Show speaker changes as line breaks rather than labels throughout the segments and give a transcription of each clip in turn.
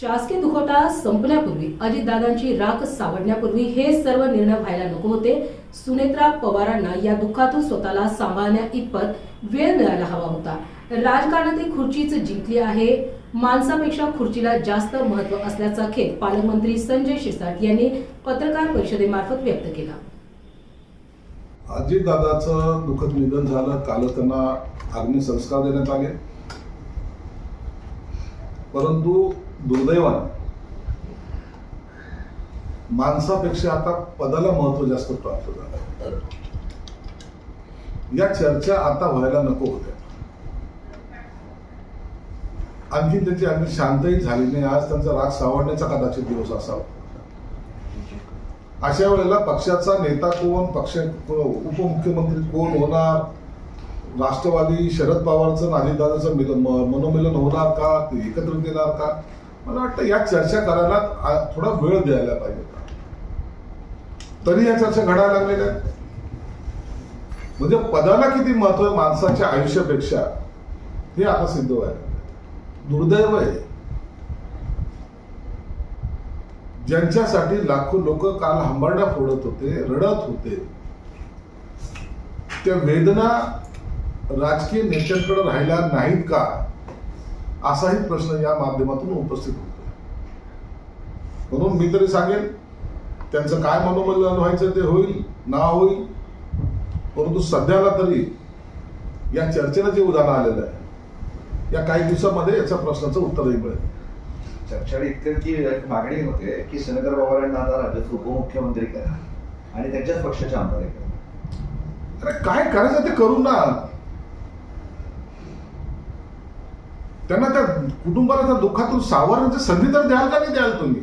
शासकीय दुखवटा संपण्यापूर्वी अजितदादांची राख सावडण्यापूर्वी हे सर्व निर्णय व्हायला नको होते. सुनेत्रा पवारांना या दुःखातून स्वतःला सांभाळण्या इतपत वेळ मिळायला हवा होता. राजकारणातील खुर्चीच जिंकली आहे. माणसापेक्षा खुर्चीला जास्त महत्त्व असल्याचा खेद पालकमंत्री संजय शिरसाट यांनी पत्रकार परिषदेमार्फत व्यक्त केला.
अजितदादाचं दुःखद निधन झालं. काल त्यांना अग्निसंस्कार देण्यात आले. परंतु दुर्दैवाने माणसापेक्षा आता पदाला महत्त्व जास्त प्राप्त झालं. या चर्चा आता व्हायला नको होत्या. आणखी त्याची अगदी शांतही झाली नाही. आज त्यांचा राग सावडण्याचा कदाचित दिवस असावा. अशा वेळेला पक्षाचा नेता कोण पक्ष उपमुख्यमंत्री कोण होणार? राष्ट्रवादी शरद पवारचं आणि अजितदादाचं मिल- मनोमिलन होणार का? ते एकत्र येणार का? मला वाटतं या चर्चा करायला थोडा वेळ द्यायला पाहिजे तरी या चर्चा घडायला लागलेल्या आहेत. म्हणजे पदाला किती महत्त्व आहे माणसाच्या आयुष्यापेक्षा हे आता सिद्ध आहे दुर्दैव आहे. ज्यांच्यासाठी लाखो लोक काल हंबरडा फोडत होते रडत होते. त्या वेदना राजकीय नेत्यांकडे राहिल्या नाहीत का? असाही प्रश्न या माध्यमातून उपस्थित होतो म्हणून मी तरी सांगेन त्यांचं काय मनोबलन व्हायचं ते होईल ना होईल परंतु सध्याला तरी या चर्चेला जे उदाहरण आलेलं आहे या काही दिवसामध्ये याच्या प्रश्नाचं उत्तरही मिळेल.
चर्चा इतकं मागणी होते की सुनेत्र पवारांना आता राज्याचे उपमुख्यमंत्री करा आणि त्यांच्याच पक्षाचे आमदार करा.
अरे काय करायचं ते करू ना. त्यांना त्या कुटुंबाला त्या दुःखातून सावरण्याची संधी तर द्याल का नाही द्याल तुम्ही?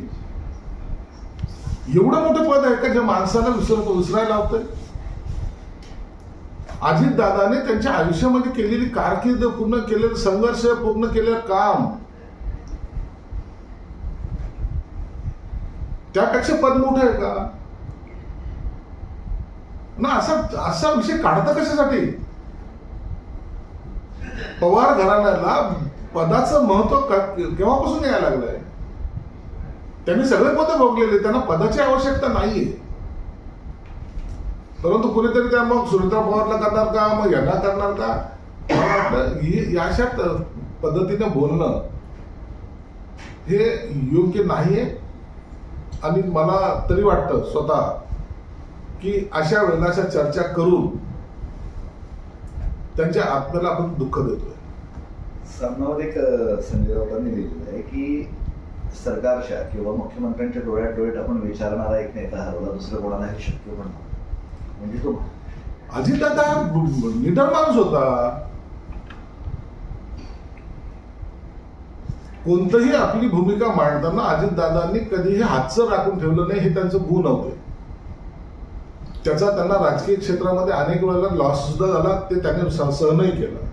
एवढं मोठं पद आहे का जे माणसाला विसरतो विसरायला लावतंय? अजित दादाने त्यांच्या आयुष्यामध्ये केलेली कारकीर्द पूर्ण केलेलं संघर्ष पूर्ण केलेलं काम त्यापेक्षा पद मोठं आहे का? ना असा असा विषय काढता कशासाठी? पवार घराण्याला पदाचं महत्त्व केव्हापासून यायला लागलंय? त्यांनी सगळे पद भोगलेले त्यांना पदाची आवश्यकता नाहीये. परंतु कुणीतरी त्या मग सुनीता पवारला करणार का मग यांना करणार का? मला वाटतं अशा पद्धतीने बोलणं हे योग्य नाहीये. आणि मला तरी वाटतं स्वतः की अशा वेळेला अशा चर्चा करून त्यांच्या आत्म्याला आपण दुःख देतोय.
सामनावर एक संजय राऊतांनी लिहिलेलं आहे की सरकारच्या किंवा मुख्यमंत्र्यांच्या डोळ्यात डोळ्यात आपण विचारणारा एक नेता हरवला दुसरं कोणालाही शक्य पण म्हणजे तो
अजितदादा निडर माणूस होता. कोणतंही आपली भूमिका मांडताना अजितदादांनी कधीही हातचं राखून ठेवलं नाही हे त्यांचं गुण होते त्याचा त्यांना राजकीय क्षेत्रामध्ये अनेक वेळेला लॉस सुद्धा झाला ते त्यांनी सहनही केलं.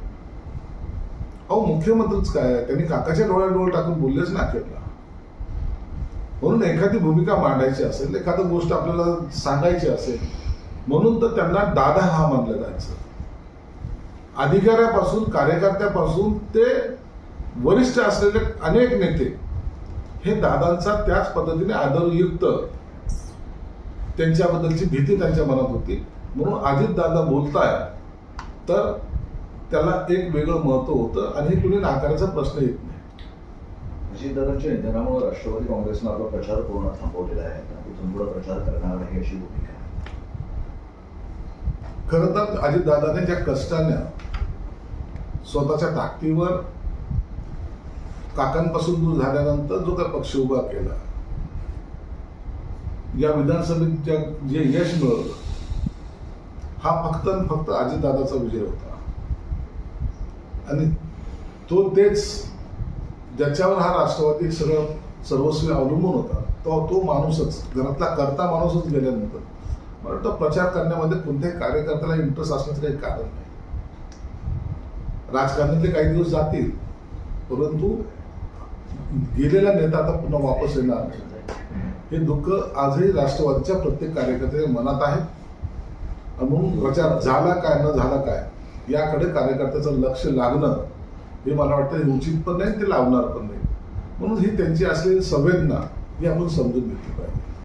अहो मुख्यमंत्रीच काय? आहे? त्यांनी काकाच्या डोळ्यात डोळ टाकून बोललेच ना अखेरला. म्हणून एखादी भूमिका मांडायची असेल एखादी गोष्ट आपल्याला सांगायची असेल म्हणून तर त्यांना दादा हा मानलं जायचं. अधिकाऱ्यापासून कार्यकर्त्यापासून ते वरिष्ठ असलेले अनेक नेते हे दादांचा त्याच पद्धतीने आदरयुक्त त्यांच्याबद्दलची भीती त्यांच्या मनात होती. म्हणून अजित दादा बोलताय तर त्याला एक वेगळं महत्त्व होतं आणि हे कुणी नाकारायचा प्रश्न येत नाही.
अजितदादांच्या निधनामुळे राष्ट्रवादी काँग्रेसनं आपला प्रचार पूर्ण थांबवलेला आहे. आता इथून पुढे प्रचार करणार नाही अशी भूमिका
खरं तर अजितदादाने ज्या कष्टाने स्वतःच्या ताकदीवर काकांपासून दूर झाल्यानंतर जो काय पक्ष उभा केला या विधानसभेत जे यश मिळवलं हा फक्त आणि फक्त अजितदादाचा विजय होता. आणि तो तेच ज्याच्यावर हा राष्ट्रवादी सगळं सर्वस्वी अवलंबून होता तो तो माणूसच घरातला करता माणूसच गेल्यानंतर मला वाटतं प्रचार करण्यामध्ये कोणत्याही कार्यकर्त्याला इंटरेस्ट असण्याचं काही कारण नाही. राजकारणातले काही दिवस जातील परंतु गेलेला नेता आता पुन्हा वापस येणार नाही. हे दुःख आजही राष्ट्रवादीच्या प्रत्येक कार्यकर्त्याच्या मनात आहे. म्हणून प्रचार झाला काय न झाला काय याकडे कार्यकर्त्याचं लक्ष लागणं हे मला वाटतं उचित पण नाही ते लावणार पण नाही. म्हणून ही त्यांची असलेली संवेदना ही आपण समजून घेतली पाहिजे.